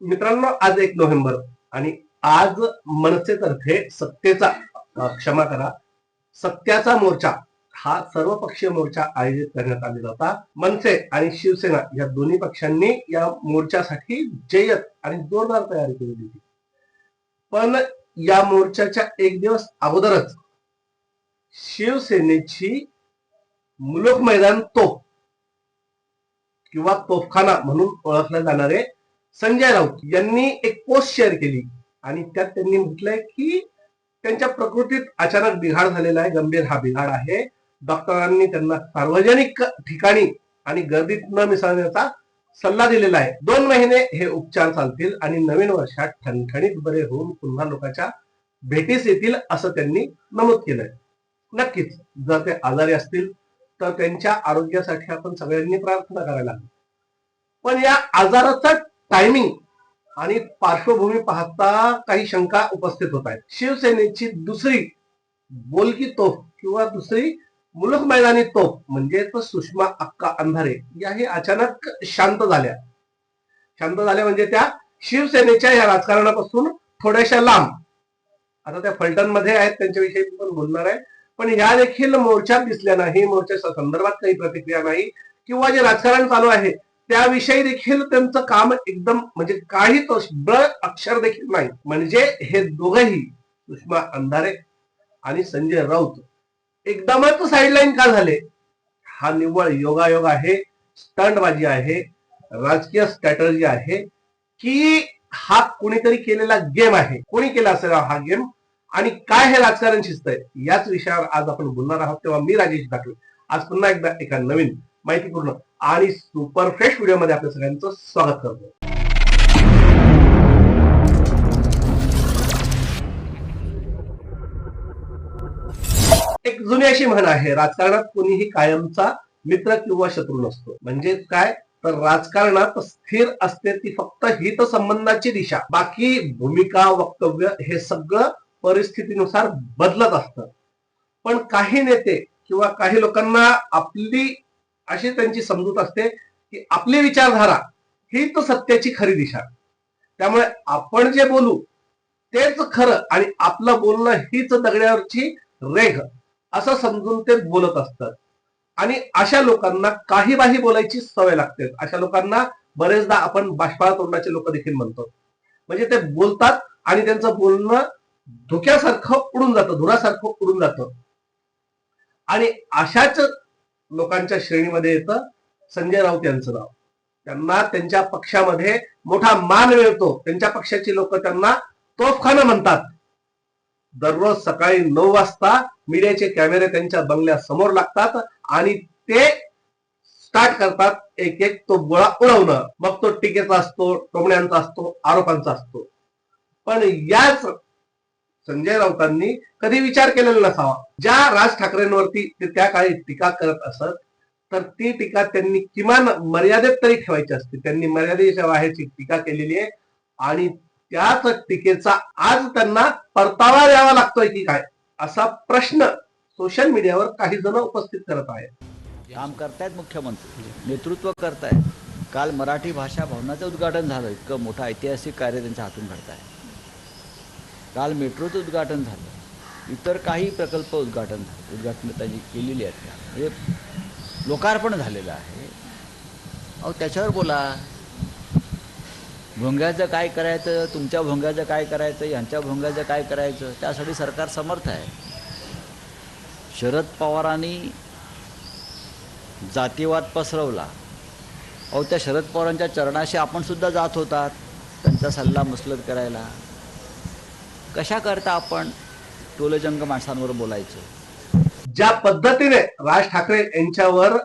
मित्रांनो आज एक नोव्हेंबर आणि आज मनसेतर्फे सत्तेचा क्षमा करा. सत्याचा मोर्चा हा सर्वपक्षीय मोर्चा आयोजित करण्यात आलेला होता. मनसे आणि शिवसेना या दोन्ही पक्षांनी या मोर्चासाठी जय्यत आणि जोरदार तयारी केली होती. पण या मोर्चाच्या एक दिवस अगोदरच शिवसेनेची मुलुक मैदान तोफ किंवा तोफखाना म्हणून ओळखले जाणारे संजय राऊत यांनी एक पोस्ट शेअर केली. आणि त्यात त्यांनी म्हटलंय की त्यांच्या प्रकृतीत अचानक बिघाड झालेला आहे गंभीर हा बिघाड आहे. डॉक्टरांनी त्यांना सार्वजनिक ठिकाणी आणि गर्दीत न मिसळण्याचा सल्ला दिलेला आहे. दोन महिने हे उपचार चालतील आणि नवीन वर्षात ठणठणीत बरे होऊन पुन्हा लोकांच्या भेटीस येतील असं त्यांनी नमूद केलंय. नक्कीच जर ते आजारी असतील तर त्यांच्या आरोग्यासाठी आपण सगळ्यांनी प्रार्थना करायला हवी. पण या आजाराचा टायमिंग आणि पार्श्वभूमी पाहता काही शंका उपस्थित होत आहेत. शिवसेनेची दुसरी बोलकी तोफ किंवा दुसरी मुलक मैदानी तोफ म्हणजेच सुषमा अक्का अंधारे याही अचानक शांत झाल्या. शांत झाल्या म्हणजे त्या शिवसेनेच्या या राजकारणापासून थोड्याशा लांब. आता त्या फलटनमध्ये आहेत त्यांच्याविषयी पण बोलणार आहे. पण या देखील मोर्चात दिसल्या नाही मोर्चाच्या संदर्भात काही प्रतिक्रिया नाही. किंवा जे राजकारण चालू आहे त्याविषयी देखील त्यांचं काम एकदम म्हणजे काही तो बळ अक्षर देखील नाही म्हणजे हे दोघंही सुषमा अंधारे आणि संजय राऊत एकदमच साईडलाईन का झाले? हा निव्वळ योगायोग आहे स्टंटबाजी आहे राजकीय स्ट्रॅटर्जी आहे की हा कोणीतरी केलेला गेम आहे. कोणी केला असेल हा गेम आणि काय हे राजकारण शिस्त आहे याच विषयावर आज आपण बोलणार आहोत. तेव्हा मी राजेश दाखले. आज पुन्हा एकदा एका नवीन माहितीपूर्ण आणि सुपर फ्रेश व्हिडिओमध्ये आपल्या सगळ्यांचं स्वागत करतो. एक जुनी अशी म्हण आहे राजकारणात कोणीही कायमचा मित्र किंवा शत्रू नसतो. म्हणजे काय? तर राजकारणात स्थिर असते ती फक्त हितसंबंधाची दिशा. बाकी भूमिका वक्तव्य हे सगळं परिस्थितीनुसार बदलत असतं. पण काही नेते किंवा काही लोकांना आपली अशी त्यांची समजूत असते की आपली विचारधारा ही तो सत्याची खरी दिशा. त्यामुळे आपण जे बोलू तेच खरं आणि आपलं बोलणं हीच दगड्यावरची रेघ असं समजून ते बोलत असतात. आणि अशा लोकांना काही बाही बोलायची सवय लागते. अशा लोकांना बरेचदा आपण बाष्पाळ तोंडाचे लोक देखील म्हणतो. म्हणजे ते बोलतात आणि त्यांचं बोलणं धुक्यासारखं उडून जातं धुरासारखं उडून जातं. आणि अशाच लोकांच्या श्रेणीमध्ये येतं. संजय राऊत यांचं नाव. त्यांना त्यांच्या पक्षामध्ये मोठा मान मिळतो. त्यांच्या पक्षाची लोक त्यांना तोफखाना म्हणतात. दररोज सकाळी नऊ वाजता मीडियाचे कॅमेरे त्यांच्या बंगल्यासमोर लागतात आणि ते स्टार्ट करतात एक एक तो गोळा उडवणं. मग तो टीकेचा असतो टोमण्यांचा असतो आरोपांचा असतो. पण याच संजय राऊतांनी कधी विचार केलेला नसावा. ज्या राज ठाकरेंवरती ते त्या काळी टीका करत असत तर ती टीका त्यांनी किमान मर्यादेत तरी ठेवायची असते. त्यांनी मर्यादेच्या बाहेरची टीका केलेली आहे. आणि त्याच टीकेचा आज त्यांना परतावा द्यावा लागतोय की काय असा प्रश्न सोशल मीडियावर काही जण उपस्थित करत आहेत. काम करतायत मुख्यमंत्री नेतृत्व करतायत. काल मराठी भाषा भवनाचं उद्घाटन झालं. इतकं मोठं ऐतिहासिक कार्य त्यांच्या हातून घडत आहे. काल मेट्रोचं उद्घाटन झालं. इतर काही प्रकल्प उद्घाटन झाले. उद्घाटन त्यांनी केलेली आहेत का? म्हणजे लोकार्पण झालेलं आहे. अहो त्याच्यावर बोला. भोंग्याचं काय करायचं? तुमच्या भोंग्याचं काय करायचं? यांच्या भोंग्याचं काय करायचं? त्यासाठी सरकार समर्थ आहे. शरद पवारांनी जातीवाद पसरवला. अहो त्या शरद पवारांच्या चरणाशी आपण सुद्धा जात होतात. त्यांचा सल्ला मसलत करायला. कशा करता आपण टोलजंग माणसांवर बोलायचं? ज्या पद्धतीने राज ठाकरे यांच्यावर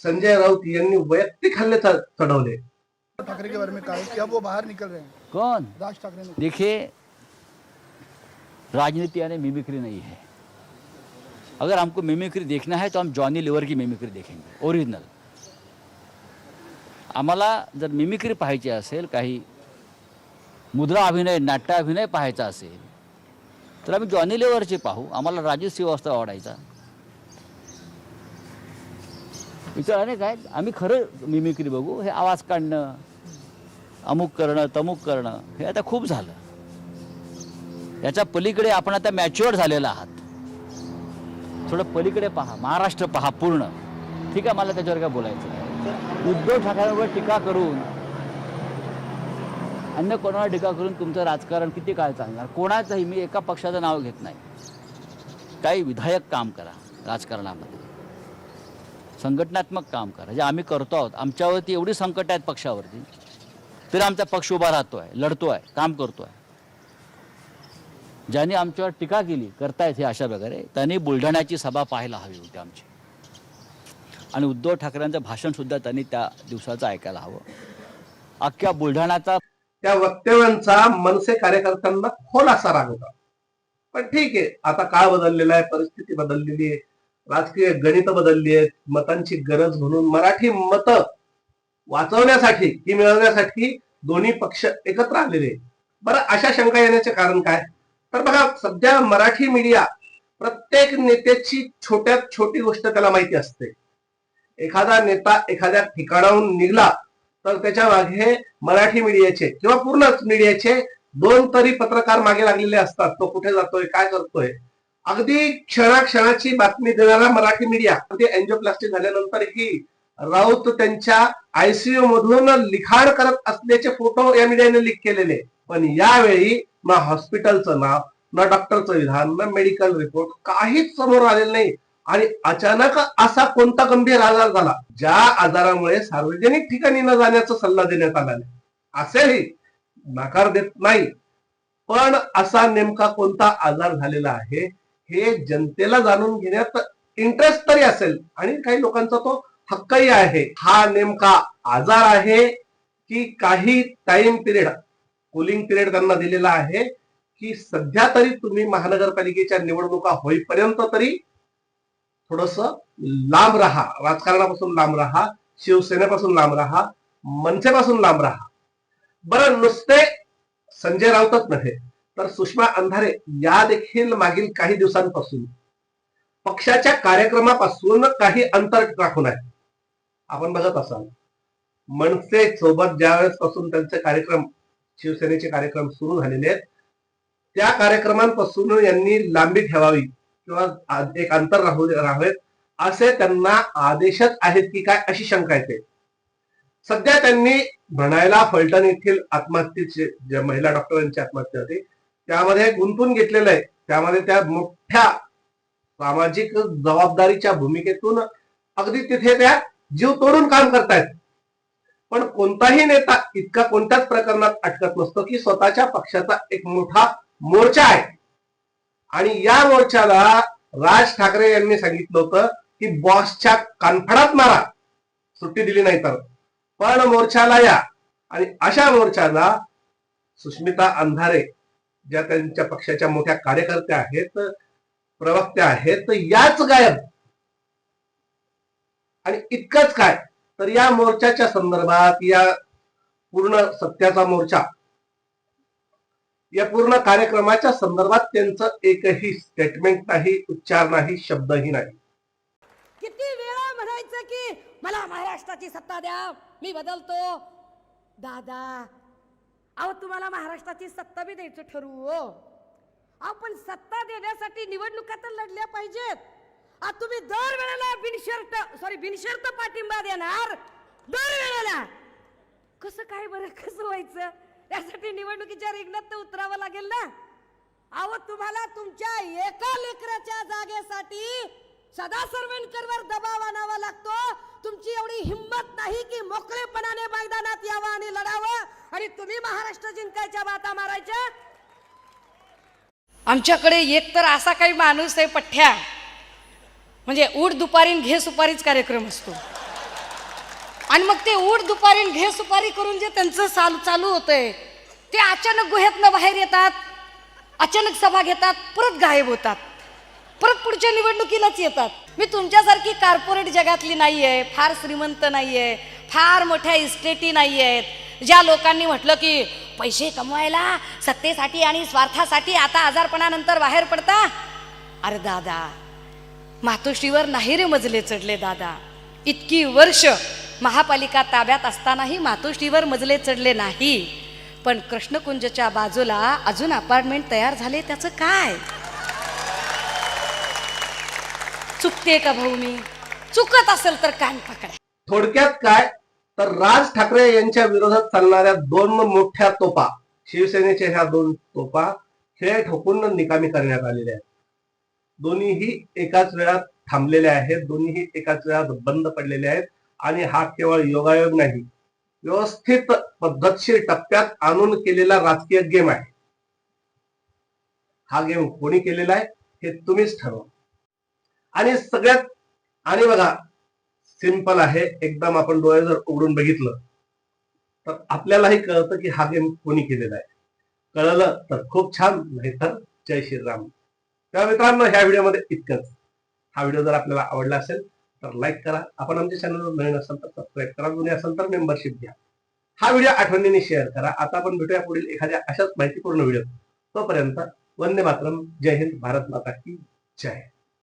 संजय राऊत यांनी वैयक्तिक हल्ले चढवले. ठाकरे के बारे में कहा कि अब वो बाहर निकल रहे हैं? कौन? राज ठाकरे ने देखिए राजनीति यानी मिमिक्री नहीं है। अगर हमको मिमिक्री देखना है तो हम जॉनी लिवर की मिमिक्री देखेंगे ओरिजिनल आम्हाला जर मिमिक्री पाहायची असेल काही मुद्रा अभिनय नाट्य अभिनय पाहायचा असेल तर आम्ही जॉनी लेवरचे पाहू. आम्हाला राजेश श्रीवास्तव आवडायचा. विचार अनेक आहेत. आम्ही खरं मिमिक्री बघू. हे आवाज काढणं अमुक करणं तमुक करणं हे आता खूप झालं. याच्या पलीकडे आपण आता मॅच्युअर झालेला आहात. थोडं पलीकडे पहा. महाराष्ट्र पहा पूर्ण. ठीक आहे मला त्याच्यावर काय बोलायचं उद्धव ठाकरेंवर टीका करून अन्य कोणावर टीका करून तुमचं राजकारण किती काळ चालणार? कोणाचंही? मी एका पक्षाचं नाव घेत नाही. काही विधायक काम करा राजकारणामध्ये. संघटनात्मक काम करा. जे आम्ही करतो आहोत आमच्यावरती एवढी संकट आहेत पक्षावरती तरी आमचा पक्ष उभा राहतो आहे लढतो आहे काम करतो आहे ज्यांनी आमच्यावर टीका केली करतायत हे अशा प्रकारे त्यांनी बुलढाण्याची सभा पाहायला हवी होती आमची. आणि उद्धव ठाकरेंचं भाषणसुद्धा त्यांनी त्या दिवसाचं ऐकायला हवं. अख्ख्या बुलढाण्याचा त्या वक्तव्यांचा मनसे कार्यकर्त्यांना खोलासा राग होता पण ठीक आहे आता काळ बदललेला आहे परिस्थिती बदललेली आहे राजकीय गणित बदलली आहेत मतांची गरज म्हणून मराठी मत वाचवण्यासाठी की मिळवण्यासाठी दोन्ही पक्ष एकत्र आलेले बरं अशा शंका येण्याचे कारण काय? तर बघा सध्या मराठी मीडिया प्रत्येक नेत्याची छोट्यात छोटी गोष्ट त्याला माहिती असते. एखादा नेता एखाद्या ठिकाणाहून निघला त्याच्यामागे मराठी मीडियाचे किंवा पूर्णच मीडियाचे दोन तरी पत्रकार मागे लागलेले असतात. तो कुठे जातोय काय करतोय? अगदी क्षणाक्षणाची बातमी देणारा मराठी मीडिया अगदी अँजिओप्लास्टी झाल्यानंतरही राऊत त्यांच्या आयसीयू मधून लिखाण करत असल्याचे फोटो या मीडियाने लीक केलेले. पण यावेळी ना हॉस्पिटलचं नाव ना डॉक्टरचं विधान ना मेडिकल रिपोर्ट काहीच समोर आलेलं नाही. आणि अचानक असा कोणता गंभीर आजार झाला ज्या आजारामुळे सार्वजनिक ठिकाणी न जाण्याचा सल्ला देण्यात आला नाही. असेही नकार देत नाही. पण असा नेमका कोणता आजार झालेला आहे हे जनतेला जाणून घेण्यात इंटरेस्ट तरी असेल. आणि काही लोकांचा तो हक्कही आहे. हा नेमका आजार आहे की काही टाइम पिरियड कुलिंग पिरियड त्यांना दिलेला आहे की सध्या तरी तुम्ही महानगरपालिकेच्या निवडणुका होईपर्यंत तरी थोडस लांब राहा. राजकारणापासून लांब राहा. शिवसेनेपासून लांब राहा. मनसेपासून लांब राहा. बरं नुसते संजय राऊतच नव्हे तर सुषमा अंधारे या देखील मागील काही दिवसांपासून पक्षाच्या कार्यक्रमापासून काही अंतर राखून आहे आपण बघत असाल मनसे सोबत ज्यावेळेस पासून त्यांचे कार्यक्रम शिवसेनेचे कार्यक्रम सुरू झालेले आहेत त्या कार्यक्रमांपासून यांनी लांबी ठेवावी. किंवा एक अंतर राहू राहावेत असे त्यांना आदेशच आहेत की काय अशी शंका येते. सध्या त्यांनी म्हणायला फलटण येथील आत्महत्येचे ज्या महिला डॉक्टरांची आत्महत्या होती त्यामध्ये गुंतून घेतलेलं आहे. त्यामध्ये त्या मोठ्या सामाजिक जबाबदारीच्या भूमिकेतून अगदी तिथे त्या जीव तोडून काम करतायत. पण कोणताही नेता इतका कोणत्याच प्रकरणात अटकत नसतो की स्वतःच्या पक्षाचा एक मोठा मोर्चा आहे. आणि या मोर्चाला राज ठाकरे यांनी सांगितलं होतं की बॉसच्या कानफडात मारा. सुट्टी दिली नाही तर. पण मोर्चाला या. आणि अशा मोर्चाला सुष्मिता अंधारे ज्या त्यांच्या पक्षाच्या मोठ्या कार्यकर्त्या आहेत प्रवक्त्या आहेत याच गायब. आणि इतकंच काय? तर या मोर्चाच्या संदर्भात या पूर्ण सत्याचा मोर्चा या पूर्ण कार्यक्रमाच्या संदर्भात त्यांचं एकही स्टेटमेंट नाही उच्चार नाही शब्दही नाही. किती वेळा म्हणायचं की मला महाराष्ट्राची सत्ता द्या मी बदलतो. दादा अहो तुम्हाला महाराष्ट्राची सत्ता बी द्यायचं ठरवू हो. अहो सत्ता देण्यासाठी निवडणुका तर लढल्या पाहिजेत. आ तुम्ही दर वेळेला बिनशर्त सॉरी बिनशर्त पाठिंबा देणार दर वेळेला कसं काय बरं कसं व्हायचं? यासाठी निवडणुकीच्या रिंगणात तर उतरावं लागेल ना? अहो तुम्हाला तुमच्या एका लेकराच्या जागेसाठी सदा सर्वेंकरवर दबाव आणावा लागतो. तुमची एवढी हिंमत नाही की मोकळेपणाने मैदानात यावं आणि लढावं. आणि तुम्ही महाराष्ट्र जिंकायच्या बाता मारायच्या? आमच्याकडे एक तर असा काही माणूस आहे पठ्ठ्या. म्हणजे उठ दुपारीन घे सुपारीच कार्यक्रम असतो. आणि मग ते उठ दुपारी घे सुपारी करून जे त्यांचं चालू चालू होतंय ते अचानक गुह्यातनं बाहेर येतात अचानक सभा घेतात परत गायब होतात. परत पुढच्या निवडणुकीलाच येतात. मी तुमच्यासारखी कार्पोरेट जगातली नाही आहे फार श्रीमंत नाही आहे फार मोठ्या इस्टेटी नाही आहेत ज्या लोकांनी म्हटलं की पैसे कमवायला सत्तेसाठी आणि स्वार्थासाठी आता आजारपणानंतर बाहेर पडता? अरे दादा मातोश्रीवर नाही रे मजले चढले दादा. इतकी वर्ष महापालिका ताब्यात असतानाही मातोश्रीवर मजले चढले नाही. पण कृष्णकुंजच्या बाजूला अजून अपार्टमेंट तयार झाले त्याचं काय? चुकते का भाऊ मी? चुकत असेल तर कान पकडा. थोडक्यात काय? तर राज ठाकरे यांच्या विरोधात चालणाऱ्या दोन मोठ्या तोपा शिवसेनेच्या ह्या दोन तोपा खेळ ठोकून निकामी करण्यात आलेल्या आहेत. दोन्हीही एकाच वेळात थांबलेल्या आहेत दोन्हीही एकाच वेळात बंद पडलेले आहेत. आणि हा केवळ योगायोग नाही व्यवस्थित पद्धतशीर टप्प्यात आणून केलेला राजकीय गेम आहे. हा गेम कोणी केलेला आहे हे तुम्हीच ठरवा. आणि सगळ्यात आणि बघा सिंपल आहे एकदम आपण डोळे जर उघडून बघितलं तर आपल्यालाही कळतं की हा गेम कोणी केलेला आहे. कळलं तर खूप छान नाहीतर जय श्रीराम. त्या मित्रांनो ह्या व्हिडिओमध्ये इतकंच. हा व्हिडिओ जर आपल्याला आवडला असेल तर लाईक करा. आपण आमच्या चॅनलवर नवीन असाल तर सबस्क्राईब करा. जुने असाल तर मेंबरशिप घ्या. हा व्हिडिओ आठवणीने शेअर करा. आता आपण भेटूया पुढील एखाद्या अशाच माहितीपूर्ण व्हिडिओ तोपर्यंत वंदे मातरम. जय हिंद. भारत माता की जय.